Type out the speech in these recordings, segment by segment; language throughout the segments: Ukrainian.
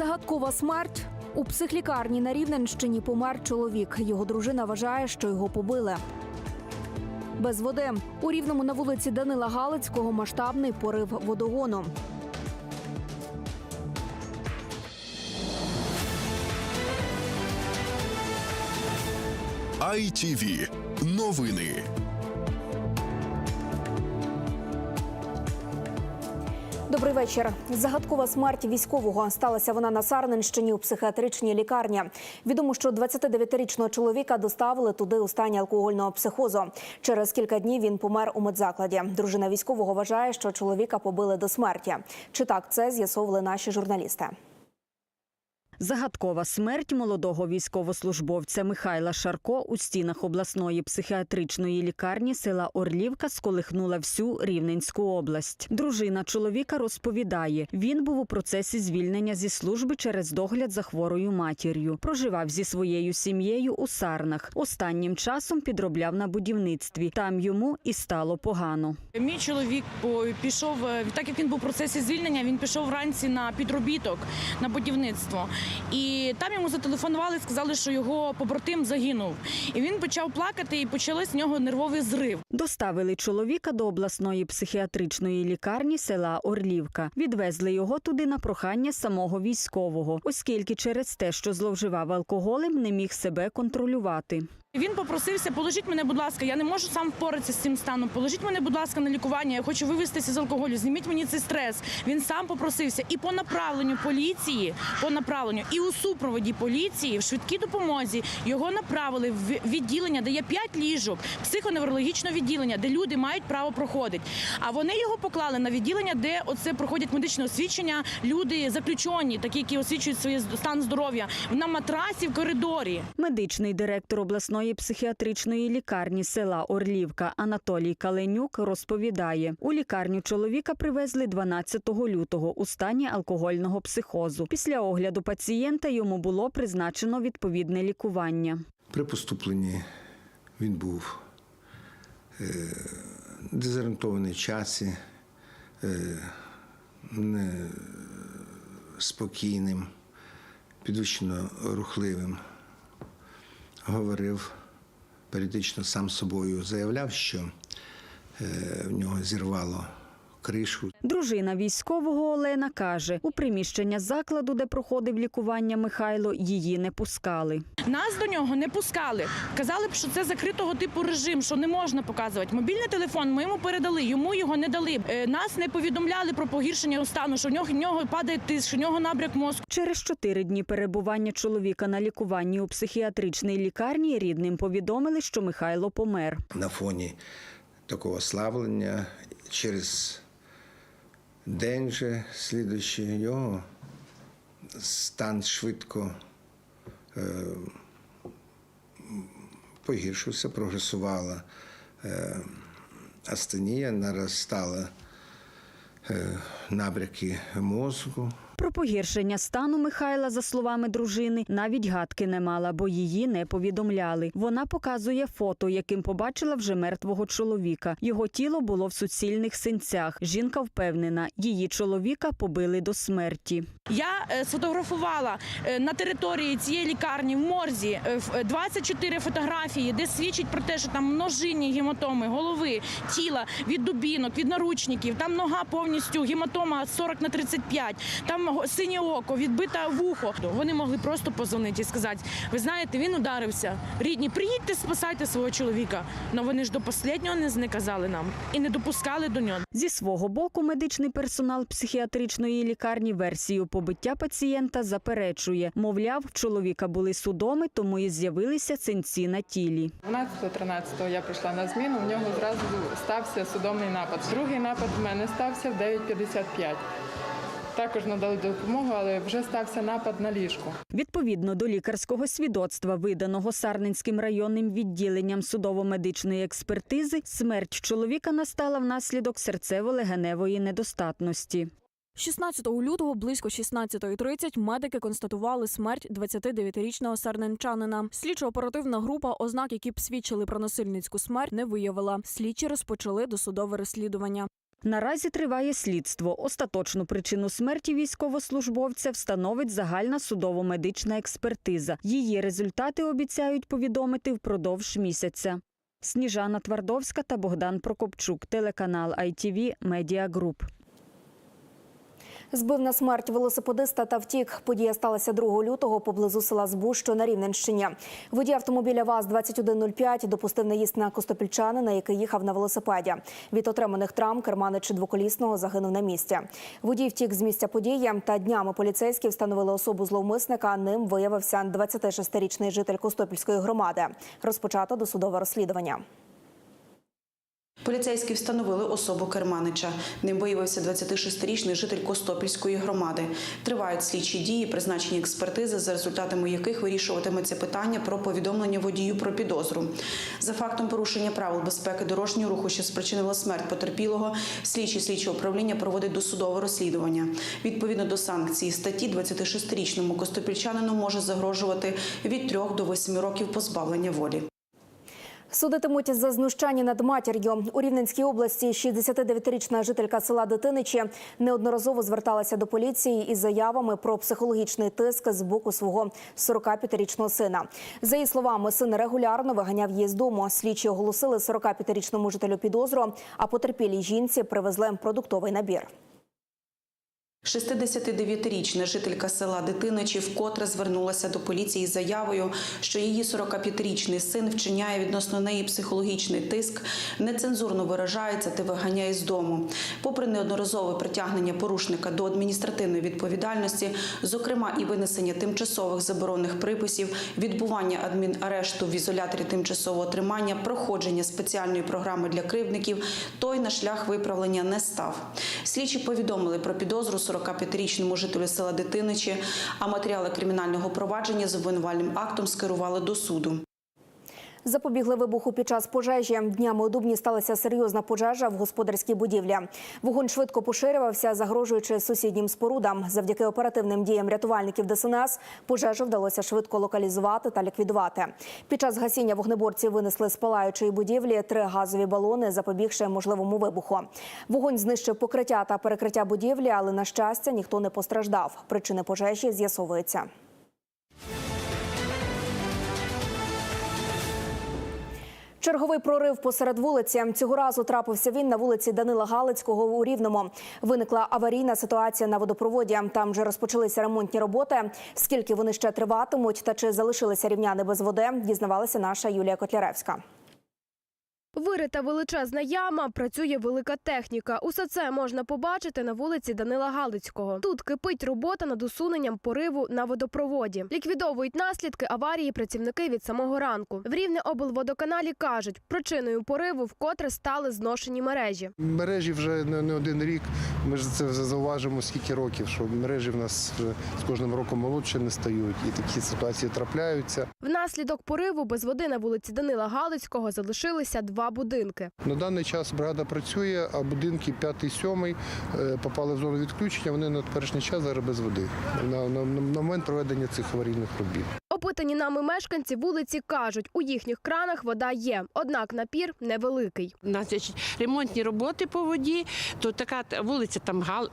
Загадкова смерть у психлікарні на Рівненщині помер чоловік. Його дружина вважає, що його побили. Без води у рівному на вулиці Данила Галицького масштабний порив водогону. ITV. Новини. Добрий вечір. Загадкова смерть військового сталася вона на Сарненщині у психіатричній лікарні. Відомо, що 29-річного чоловіка доставили туди у стані алкогольного психозу. Через кілька днів він помер у медзакладі. Дружина військового вважає, що чоловіка побили до смерті. Чи так це з'ясовували наші журналісти? Загадкова смерть молодого військовослужбовця Михайла Шарко у стінах обласної психіатричної лікарні села Орлівка сколихнула всю Рівненську область. Дружина чоловіка розповідає, він був у процесі звільнення зі служби через догляд за хворою матір'ю. Проживав зі своєю сім'єю у Сарнах. Останнім часом підробляв на будівництві. Там йому і стало погано. Мій чоловік пішов, е, так як він був в процесі звільнення, він пішов вранці на підробіток на будівництво. І там йому зателефонували, сказали, що його побратим загинув. І він почав плакати, і почали з нього нервовий зрив. Доставили чоловіка до обласної психіатричної лікарні села Орлівка. Відвезли його туди на прохання самого військового, оскільки через те, що зловживав алкоголем, не міг себе контролювати. Він попросився, положіть мене, будь ласка, я не можу сам впоратися з цим станом. Положіть мене, будь ласка, на лікування. Я хочу вивестися з алкоголю. Зніміть мені цей стрес. Він сам попросився. І по направленню поліції, по направленню, і у супроводі поліції в швидкій допомозі його направили в відділення, де є п'ять ліжок, психоневрологічне відділення, де люди мають право проходити. А вони його поклали на відділення, де оце проходять медичне освідчення. Люди заключені, такі, які освідчують свій стан здоров'я на матрасі в коридорі. Медичний директор обласної психіатричної лікарні села Орлівка Анатолій Каленюк розповідає, у лікарню чоловіка привезли 12 лютого у стані алкогольного психозу. Після огляду пацієнта йому було призначено відповідне лікування. При поступленні він був е, дезорієнтований в часі, е, не спокійним, підвищено рухливим. Говорив періодично сам собою, заявляв, що е, в нього зірвало кришу. Дружина військового Олена каже, у приміщення закладу, де проходив лікування Михайло, її не пускали. Нас до нього не пускали. Казали б, що це закритого типу режим, що не можна показувати. Мобільний телефон ми йому передали, йому його не дали. Е, Нас не повідомляли про погіршення стану, що в нього, в нього падає тиск, що в нього набряк мозку. Через чотири дні перебування чоловіка на лікуванні у психіатричній лікарні рідним повідомили, що Михайло помер. на фоні такого славлення через день же слідуючий його стан швидко е, погіршився, прогресувала е, астенія, наростали е, набряки мозку. Про погіршення стану Михайла, за словами дружини, навіть гадки не мала, бо її не повідомляли. Вона показує фото, яким побачила вже мертвого чоловіка. Його тіло було в суцільних синцях. Жінка впевнена, її чоловіка побили до смерті. Я е, сфотографувала е, на території цієї лікарні в морзі е, ф- е, 24 фотографії, де свідчить про те, що там множинні гематоми, голови, тіла від дубінок, від наручників. Там нога повністю гематома 40 на 35, там го- синє око, відбите вухо. Вони могли просто позвонити і сказати: ви знаєте, він ударився. Рідні, приїдьте, спасайте свого чоловіка. Але вони ж до останнього не казали нам і не допускали до нього. Зі свого боку, медичний персонал психіатричної лікарні версію побиття пацієнта заперечує. Мовляв, в чоловіка були судоми, тому і з'явилися синці на тілі. 12-13 я прийшла на зміну, в нього зразу стався судомний напад. Другий напад в мене стався в 9.55. Також надали допомогу, але вже стався напад на ліжку. Відповідно до лікарського свідоцтва, виданого Сарненським районним відділенням судово-медичної експертизи, смерть чоловіка настала внаслідок серцево-легеневої недостатності. 16 лютого близько 16.30 медики констатували смерть 29-річного сарненчанина. Слідчо-оперативна група ознак, які б свідчили про насильницьку смерть, не виявила. Слідчі розпочали досудове розслідування. Наразі триває слідство. Остаточну причину смерті військовослужбовця встановить загальна судово-медична експертиза. Її результати обіцяють повідомити впродовж місяця. Сніжана Твардовська та Богдан Прокопчук, телеканал ITV Media Group. Збив на смерть велосипедиста та втік. Подія сталася 2 лютого поблизу села Збуш, що на Рівненщині. Водій автомобіля ВАЗ-2105 допустив наїзд на костопільчанина, який їхав на велосипеді. Від отриманих травм керманич двоколісного загинув на місці. Водій втік з місця події та днями поліцейські встановили особу зловмисника. Ним виявився 26-річний житель Костопільської громади. Розпочато досудове розслідування. Поліцейські встановили особу керманича. Ним виявився 26-річний житель Костопільської громади. Тривають слідчі дії, призначені експертизи, за результатами яких вирішуватиметься питання про повідомлення водію про підозру. За фактом порушення правил безпеки дорожнього руху, що спричинило смерть потерпілого, слідчі слідчого управління проводить досудове розслідування. Відповідно до санкції статті 26-річному костопільчанину може загрожувати від 3 до 8 років позбавлення волі. Судитимуть за знущання над матір'ю. У Рівненській області 69-річна жителька села Дитиничі неодноразово зверталася до поліції із заявами про психологічний тиск з боку свого 45-річного сина. За її словами, син регулярно виганяв її з дому. Слідчі оголосили 45-річному жителю підозру, а потерпілій жінці привезли продуктовий набір. 69-річна жителька села Дитиничі вкотре звернулася до поліції з заявою, що її 45-річний син вчиняє відносно неї психологічний тиск, нецензурно виражається та виганяє з дому. Попри неодноразове притягнення порушника до адміністративної відповідальності, зокрема і винесення тимчасових заборонних приписів, відбування адмінарешту в ізоляторі тимчасового тримання, проходження спеціальної програми для кривдників, той на шлях виправлення не став. Слідчі повідомили про підозру 45-річному жителю села Дитиничі, а матеріали кримінального провадження з обвинувальним актом скерували до суду. Запобігли вибуху під час пожежі. Днями у Дубні сталася серйозна пожежа в господарській будівлі. Вогонь швидко поширювався, загрожуючи сусіднім спорудам. Завдяки оперативним діям рятувальників ДСНС пожежу вдалося швидко локалізувати та ліквідувати. Під час гасіння вогнеборці винесли з палаючої будівлі три газові балони, запобігши можливому вибуху. Вогонь знищив покриття та перекриття будівлі, але на щастя ніхто не постраждав. Причини пожежі з'ясовуються. Черговий прорив посеред вулиці. Цього разу трапився він на вулиці Данила Галицького у Рівному. Виникла аварійна ситуація на водопроводі. Там вже розпочалися ремонтні роботи. Скільки вони ще триватимуть та чи залишилися рівняни без води, дізнавалася наша Юлія Котляревська. Вирита величезна яма, працює велика техніка. Усе це можна побачити на вулиці Данила Галицького. Тут кипить робота над усуненням пориву на водопроводі. Ліквідовують наслідки аварії працівники від самого ранку. В Рівне облводоканалі кажуть, причиною пориву вкотре стали зношені мережі. Мережі вже не, один рік. Ми ж це вже зауважимо скільки років, що мережі в нас з кожним роком молодше не стають, і такі ситуації трапляються. Внаслідок пориву без води на вулиці Данила Галицького залишилися два будинки. На даний час бригада працює, а будинки 5-7 е, попали в зону відключення. Вони на теперішній час зараз без води на, на, на момент проведення цих аварійних робіт. Опитані нами мешканці вулиці кажуть, у їхніх кранах вода є, однак напір невеликий. У нас є ремонтні роботи по воді, то така вулиця там Гал...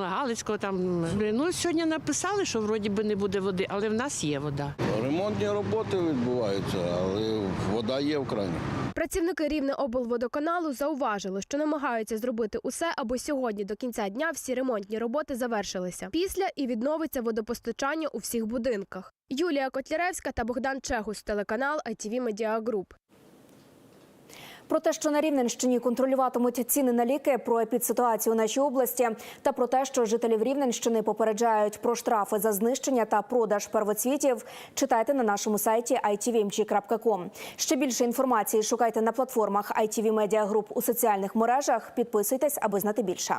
Галицького. Там ну сьогодні написали, що вроді би не буде води, але в нас є вода. Ремонтні роботи відбуваються, але вода є в крані. Працівники рівне облводоканалу зауважили, що намагаються зробити усе, аби сьогодні до кінця дня всі ремонтні роботи завершилися. Після і відновиться водопостачання у всіх будинках. Юлія Котляревська та Богдан Чегус, телеканал ITV Media Group. Про те, що на Рівненщині контролюватимуть ціни на ліки, про епідситуацію у нашій області та про те, що жителів Рівненщини попереджають про штрафи за знищення та продаж первоцвітів, читайте на нашому сайті itvmg.com. Ще більше інформації шукайте на платформах ITV Media Group у соціальних мережах. Підписуйтесь, аби знати більше.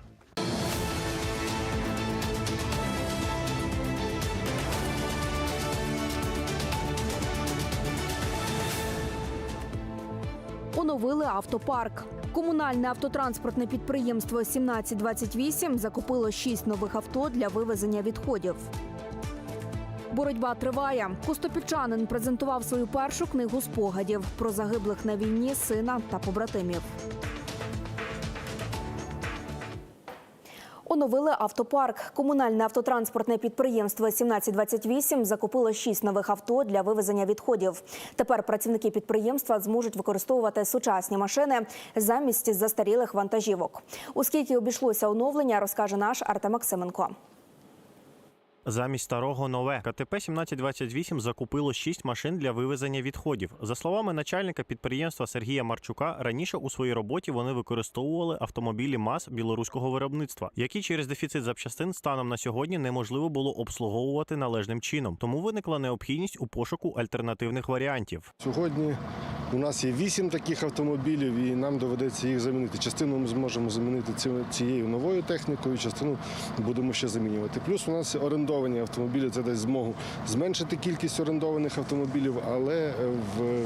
Оновили автопарк. Комунальне автотранспортне підприємство 1728 закупило шість нових авто для вивезення відходів. Боротьба триває. Костопільчанин презентував свою першу книгу спогадів про загиблих на війні сина та побратимів. Оновили автопарк. Комунальне автотранспортне підприємство 1728 закупило шість нових авто для вивезення відходів. Тепер працівники підприємства зможуть використовувати сучасні машини замість застарілих вантажівок. У скільки обійшлося оновлення, розкаже наш Артем Максименко. Замість старого нове КТП 1728 закупило 6 машин для вивезення відходів. За словами начальника підприємства Сергія Марчука, раніше у своїй роботі вони використовували автомобілі МАЗ білоруського виробництва, які через дефіцит запчастин станом на сьогодні неможливо було обслуговувати належним чином. Тому виникла необхідність у пошуку альтернативних варіантів. Сьогодні у нас є вісім таких автомобілів, і нам доведеться їх замінити. Частину ми зможемо замінити цією новою технікою, частину будемо ще замінювати. Плюс у нас орендовані автомобілі. Це дасть змогу зменшити кількість орендованих автомобілів, але е, в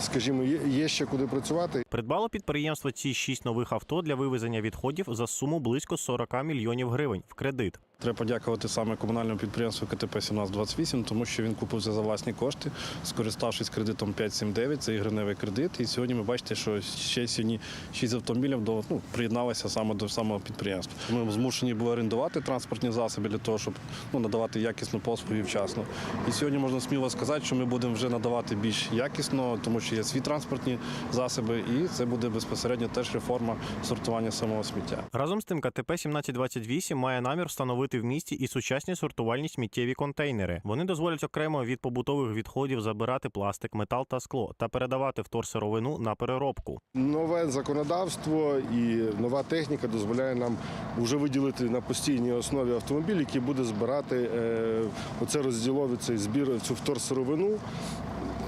скажімо, є, є ще куди працювати. Придбало підприємство ці шість нових авто для вивезення відходів за суму близько 40 мільйонів гривень в кредит. Треба подякувати саме комунальному підприємству КТП 1728, тому що він купився за власні кошти, скориставшись кредитом 579, це і гривневий кредит. І сьогодні ви бачите, що ще сьогодні 6 автомобілів до ну, приєдналися саме до самого підприємства. Ми змушені були орендувати транспортні засоби для того, щоб ну, надавати якісну послугу і вчасно. І сьогодні можна сміло сказати, що ми будемо вже надавати більш якісно, тому що є свої транспортні засоби, і це буде безпосередньо теж реформа сортування самого сміття. Разом з тим, КТП 1728 має намір встановити в місті і сучасні сортувальні сміттєві контейнери. Вони дозволять окремо від побутових відходів забирати пластик, метал та скло та передавати вторсировину на переробку. Нове законодавство і нова техніка дозволяє нам вже виділити на постійній основі автомобіль, який буде збирати е, оце розділовий цей збір, цю вторсировину.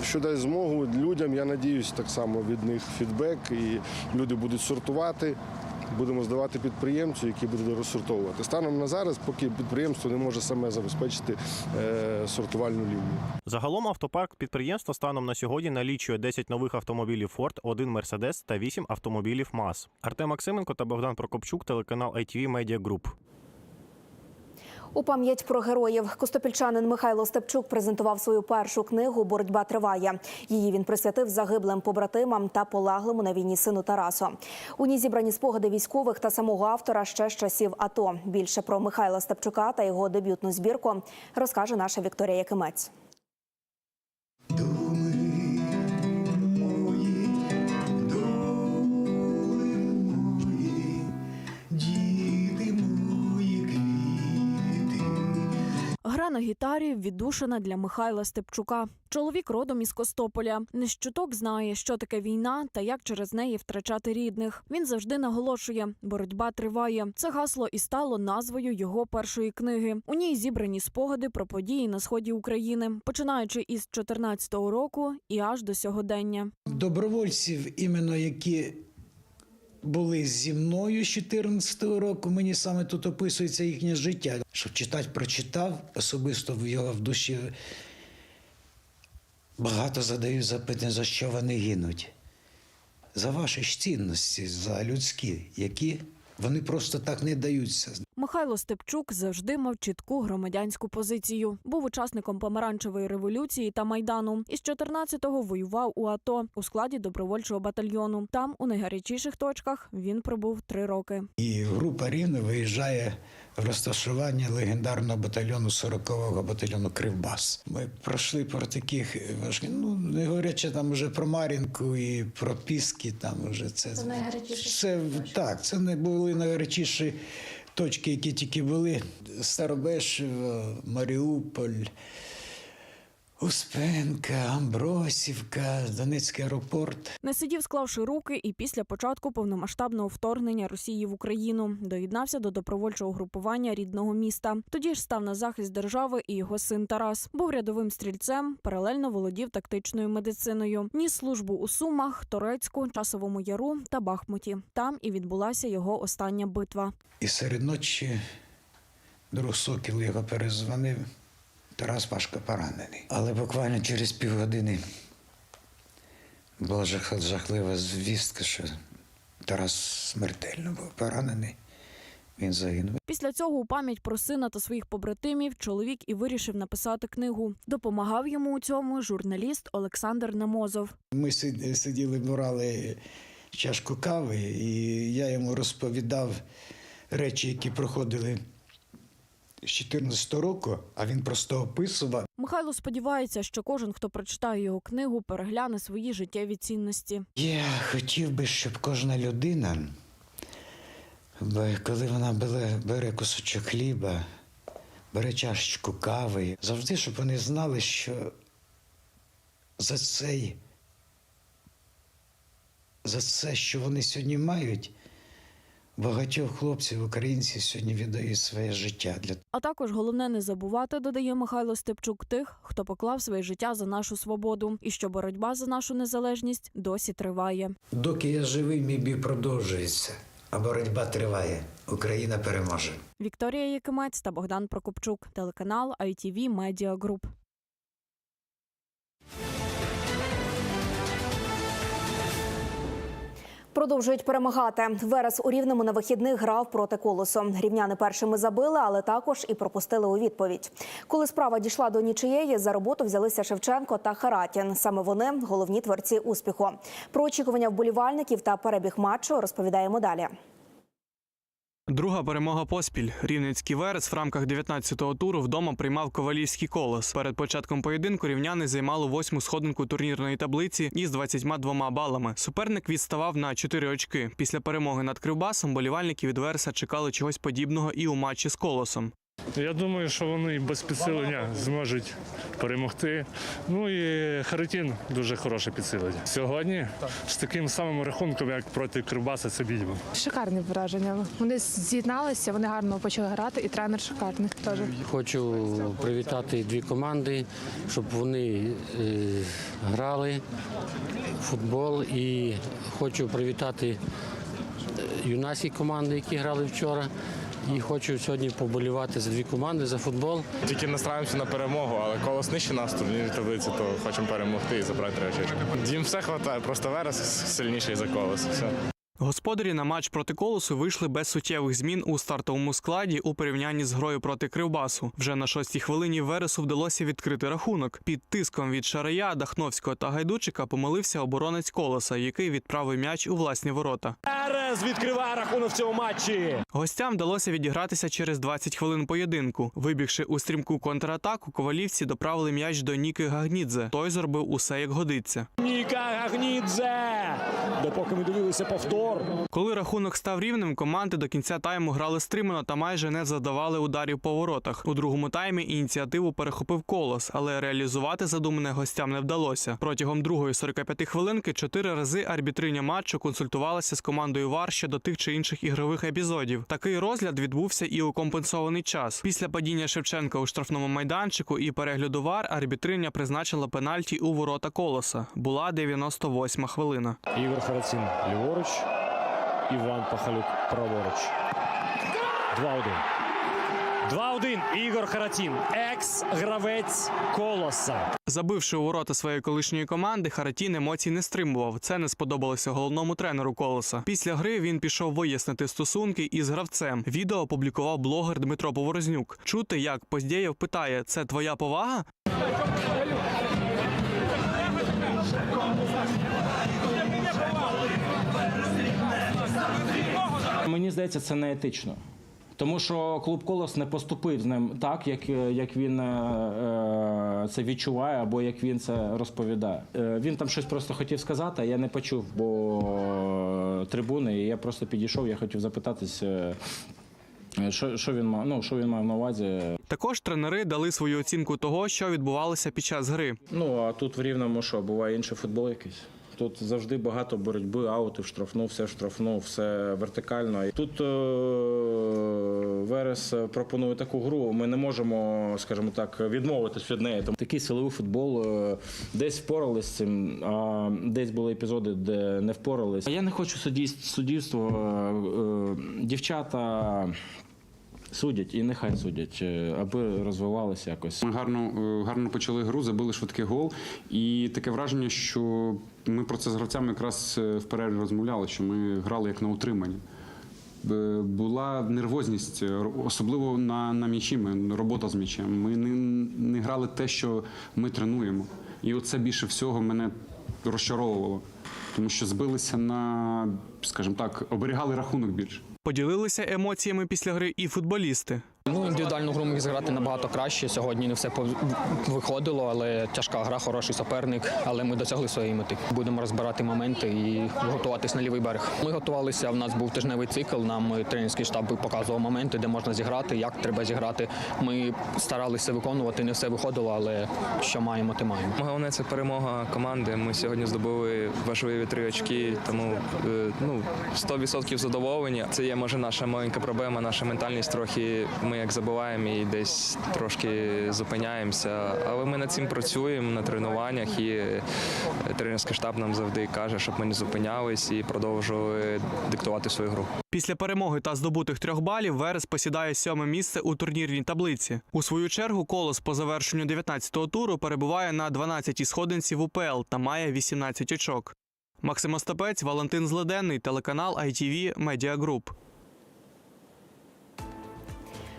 Що дасть змогу людям, я надіюсь, так само від них фідбек, і люди будуть сортувати. Будемо здавати підприємцю, який буде розсортовувати. Станом на зараз, поки підприємство не може саме забезпечити е, сортувальну лінію. Загалом автопарк підприємства станом на сьогодні налічує 10 нових автомобілів Ford, 1 Mercedes та 8 автомобілів МАЗ. Артем Максименко та Богдан Прокопчук, телеканал ITV Media Group. У пам'ять про героїв костопільчанин Михайло Степчук презентував свою першу книгу Боротьба триває. Її він присвятив загиблим побратимам та полаглому на війні сину Тарасу. У ній зібрані спогади військових та самого автора ще з часів АТО. Більше про Михайла Степчука та його дебютну збірку розкаже наша Вікторія Якимець. Гра на гітарі віддушина для Михайла Степчука. Чоловік родом із Костополя. Не щуток знає, що таке війна та як через неї втрачати рідних. Він завжди наголошує, боротьба триває. Це гасло і стало назвою його першої книги. У ній зібрані спогади про події на сході України, починаючи із 14-го року і аж до сьогодення. Добровольців, іменно які були зі мною з 14-го року, мені саме тут описується їхнє життя. Щоб читати, прочитав, особисто в його в душі багато задаю запитань, за що вони гинуть. За ваші ж цінності, за людські, які вони просто так не даються. Михайло Степчук завжди мав чітку громадянську позицію. Був учасником помаранчевої революції та майдану. Із 14-го воював у АТО у складі добровольчого батальйону. Там, у найгарячіших точках, він пробув три роки. І група Рівне виїжджає розташування легендарного батальйону 40-го батальйону Кривбас. Ми пройшли про таких важких, ну не говорячи там уже про Мар'їнку і про Піски, там вже це. Це найгарячіше. Це так, це не були найгарячіші точки, які тільки були. Старобешево, Маріуполь. Успенка, Амбросівка, Донецький аеропорт. Не сидів, склавши руки, і після початку повномасштабного вторгнення Росії в Україну доєднався до добровольчого групування рідного міста. Тоді ж став на захист держави і його син Тарас. Був рядовим стрільцем, паралельно володів тактичною медициною. Ніс службу у Сумах, Торецьку, Часовому Яру та Бахмуті. Там і відбулася його остання битва. І серед ночі друг Сокіл його перезвонив. Тарас важко поранений. Але буквально через півгодини була жахлива звістка, що Тарас смертельно був поранений. Він загинув. Після цього у пам'ять про сина та своїх побратимів чоловік і вирішив написати книгу. Допомагав йому у цьому журналіст Олександр Намозов. Ми сиділи, брали чашку кави, і я йому розповідав речі, які проходили з 14 року, а він просто описував. Михайло сподівається, що кожен, хто прочитає його книгу, перегляне свої життєві цінності. Я хотів би, щоб кожна людина, коли вона бере, бере кусочок хліба, бере чашечку кави, завжди, щоб вони знали, що за цей, за це, що вони сьогодні мають, багатьох хлопців, українців сьогодні віддають своє життя для А також головне не забувати, додає Михайло Степчук, тих, хто поклав своє життя за нашу свободу, і що боротьба за нашу незалежність досі триває. Доки я живий, мій бій продовжується, а боротьба триває. Україна переможе. Вікторія Якимець та Богдан Прокопчук, телеканал ITV Media Group. Продовжують перемагати. Верес у рівному на вихідних грав проти колосу. Рівняни першими забили, але також і пропустили у відповідь. Коли справа дійшла до нічиєї, за роботу взялися Шевченко та Харатін. Саме вони головні творці успіху. Про очікування вболівальників та перебіг матчу розповідаємо далі. Друга перемога поспіль. Рівненський верес в рамках 19-го туру вдома приймав ковалівський колос. Перед початком поєдинку рівняни займали восьму сходинку турнірної таблиці із 22 балами. Суперник відставав на 4 очки. Після перемоги над Кривбасом болівальники від вереса чекали чогось подібного і у матчі з колосом. Я думаю, що вони без підсилення зможуть перемогти. Ну і Харитін дуже хороше підсилення. Сьогодні з таким самим рахунком, як проти Кривбаса, це бідьмо. Шикарні враження. Вони з'єдналися, вони гарно почали грати, і тренер шикарний теж. Хочу привітати дві команди, щоб вони е, грали в футбол. І хочу привітати е, юнацькі команди, які грали вчора. І хочу сьогодні поболівати за дві команди за футбол. Тільки настраємося на перемогу, але колос нижче нас турнірній таблиці, то хочемо перемогти і забрати речі. Дім все вистачає, просто верес сильніший за колос. Все. Господарі на матч проти колосу вийшли без суттєвих змін у стартовому складі у порівнянні з грою проти Кривбасу. Вже на шостій хвилині Вересу вдалося відкрити рахунок. Під тиском від Шарая, Дахновського та Гайдучика помилився оборонець колоса, який відправив м'яч у власні ворота. Перес відкриває рахунок в цьому матчі. Гостям вдалося відігратися через 20 хвилин поєдинку. Вибігши у стрімку контратаку, ковалівці доправили м'яч до Ніки Гагнідзе. Той зробив усе як годиться. Ніка Гагнідзе. Допоки ми дивилися повтор. Коли рахунок став рівним, команди до кінця тайму грали стримано та майже не задавали ударів по воротах. У другому таймі ініціативу перехопив колос, але реалізувати задумане гостям не вдалося. Протягом другої 45 хвилинки чотири рази арбітриня матчу консультувалася з командою ВАР щодо тих чи інших ігрових епізодів. Такий розгляд відбувся і у компенсований час. Після падіння Шевченка у штрафному майданчику і перегляду ВАР арбітриня призначила пенальті у ворота колоса. Була 98 хвилина. Ігор Харацин ліворуч. Іван Пахалюк праворуч. 2-1. 2-1. Ігор Харатін. Екс-гравець колоса. Забивши у ворота своєї колишньої команди, Харатін емоцій не стримував. Це не сподобалося головному тренеру колоса. Після гри він пішов вияснити стосунки із гравцем. Відео опублікував блогер Дмитро Поворознюк. Чути, як Поздєєв питає: це твоя повага? Мені здається, це не етично. Тому що клуб Колос не поступив з ним так, як, як він е, е, це відчуває або як він це розповідає. Е, він там щось просто хотів сказати, а я не почув, бо трибуни, і я просто підійшов, я хотів запитатися. Що, що він мав? Ну що він мав на увазі? Також тренери дали свою оцінку того, що відбувалося під час гри. Ну а тут в рівному що буває інший футбол якийсь. Тут завжди багато боротьби, аути штрафну, все штрафну, все вертикально. Тут е- Верес пропонує таку гру. Ми не можемо, скажімо так, відмовитись від неї. Такий силовий футбол е- десь впорались з цим, а десь були епізоди, де не впорались. Я не хочу суддівство. Е- Дівчата судять і нехай судять, аби розвивалося якось. Ми гарно, гарно почали гру, забили швидкий гол. І таке враження, що ми про це з гравцями якраз е, в перерві розмовляли, що ми грали як на утриманні. Була нервозність, е, особливо на, на м'ячі, робота з м'ячем. Ми не, не грали те, що ми тренуємо. І оце більше всього мене розчаровувало, тому що збилися на, скажімо так, оберігали рахунок більше. Поділилися емоціями після гри і футболісти. Ну, індивідуальну гру міг зіграти набагато краще. Сьогодні не все виходило, але тяжка гра, хороший суперник. Але ми досягли своєї мети. Будемо розбирати моменти і готуватись на лівий берег. Ми готувалися. В нас був тижневий цикл. Нам тренерський штаб показував моменти, де можна зіграти, як треба зіграти. Ми старалися виконувати, не все виходило, але що маємо, те маємо. Головне це перемога команди. Ми сьогодні здобули важливі три очки, тому е, ну 100% задоволені. Це є може наша маленька проблема, наша ментальність трохи. Ми як забуваємо і десь трошки зупиняємося. Але ми над цим працюємо на тренуваннях, і тренерський штаб нам завжди каже, щоб ми не зупинялись і продовжували диктувати свою гру. Після перемоги та здобутих трьох балів Верес посідає сьоме місце у турнірній таблиці. У свою чергу колос по завершенню 19-го туру перебуває на 12-й сходинці в УПЛ та має 18 очок. Максим Остапець, Валентин Зледенний, телеканал ITV Media Group.